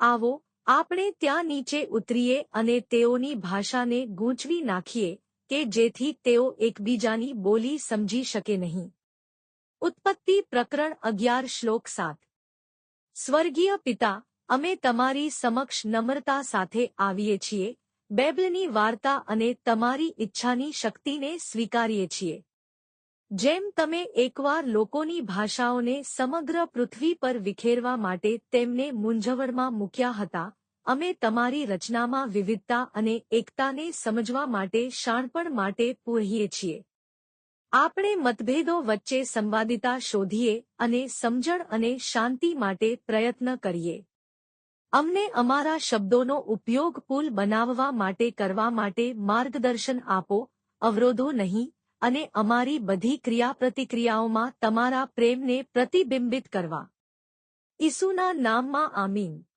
આવો, આપણે ત્યાં નીચે ઉતરીએ અને તેઓની ભાષાને ગૂંચવી નાખીએ કે જેથી તેઓ એકબીજાની બોલી સમજી શકે નહીં. ઉત્પત્તિ પ્રકરણ અગિયાર, શ્લોક સાત. સ્વર્ગીય પિતા, અમે તમારી સમક્ષ નમ્રતા સાથે આવીએ છીએ, બેબલની વાર્તા અને તમારી ઈચ્છાની શક્તિને સ્વીકારીએ છીએ. જેમ તમે એકવાર લોકોની ભાષાઓને સમગ્ર પૃથ્વી પર વિખેરવા માટે તેમને મૂંઝવણમાં મૂક્યા હતા, અમે તમારી રચનામાં વિવિધતા અને એકતાને સમજવા માટે શાણપણ માટે પૂરીએ છીએ. આપણે મતભેદો વચ્ચે સંવાદિતા શોધીએ અને સમજણ અને શાંતિ માટે પ્રયત્ન કરીએ. અમને અમારા શબ્દોનો ઉપયોગ પુલ બનાવવા માટે કરવા માટે માર્ગદર્શન આપો, અવરોધો નહીં અને અમારી બધી ક્રિયાપ્રતિક્રિયાઓમાં તમારા પ્રેમને પ્રતિબિંબિત કરવા. ઈસુના નામમાં આમીન.